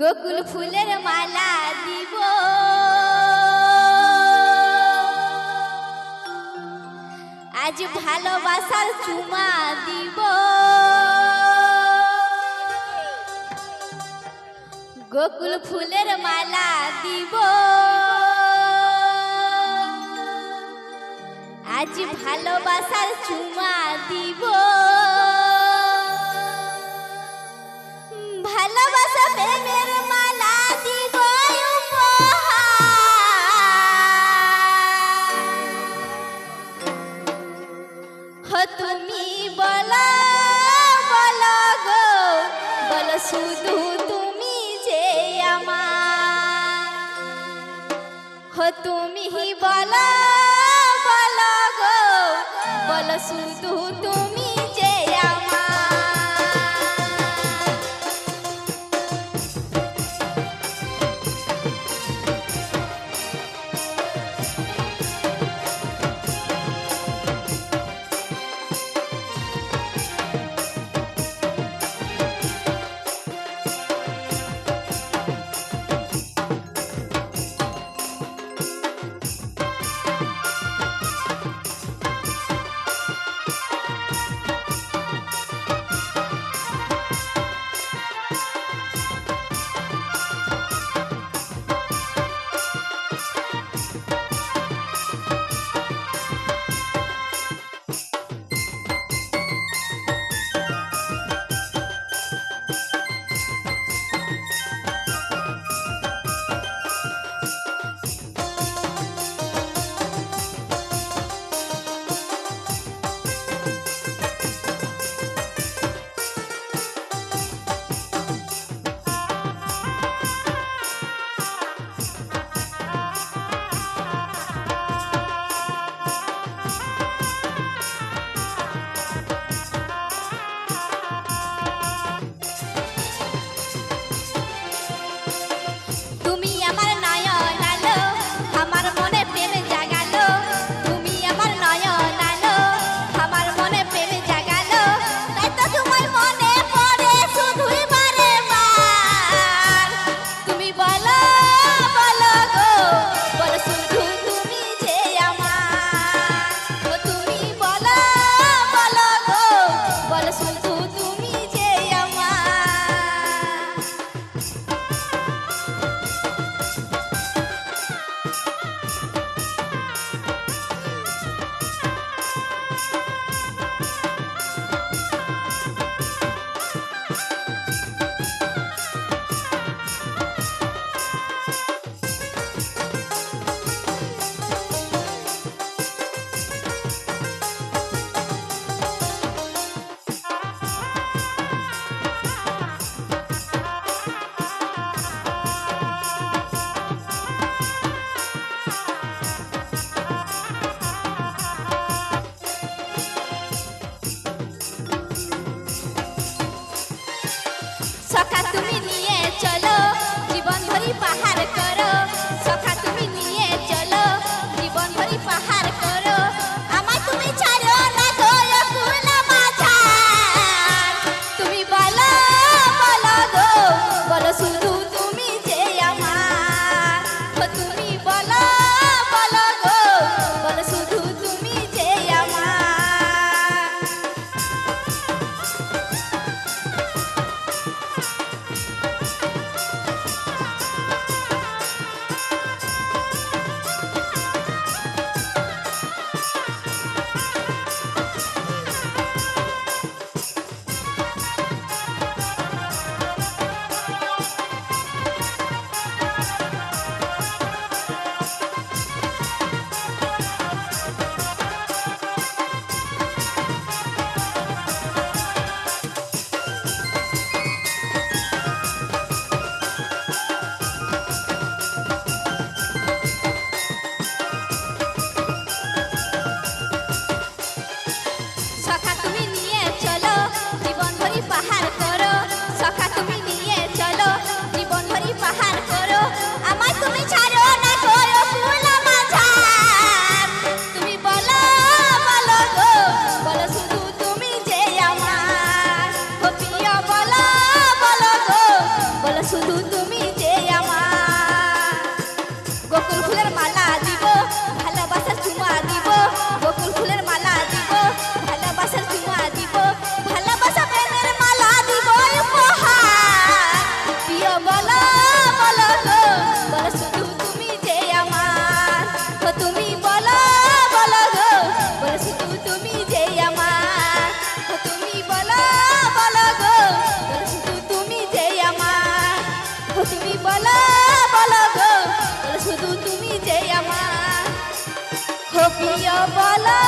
গোকুল ফুলের মালা দিব। আজ ভালোবাসার চুমা দিব। গোকুল ফুলের মালা দিব। আজ ভালোবাসার চুমা দিব। তুমি বলো বলো গো বলো শুধু তুমি যে আমার। তুমি বলো বলো শুধু সখা তুমি নিয়ে চলো। জীবন ধরি পাহাড় তুমি বলো বলো গো শুধু তুমি যে আমার। খপিও বলো।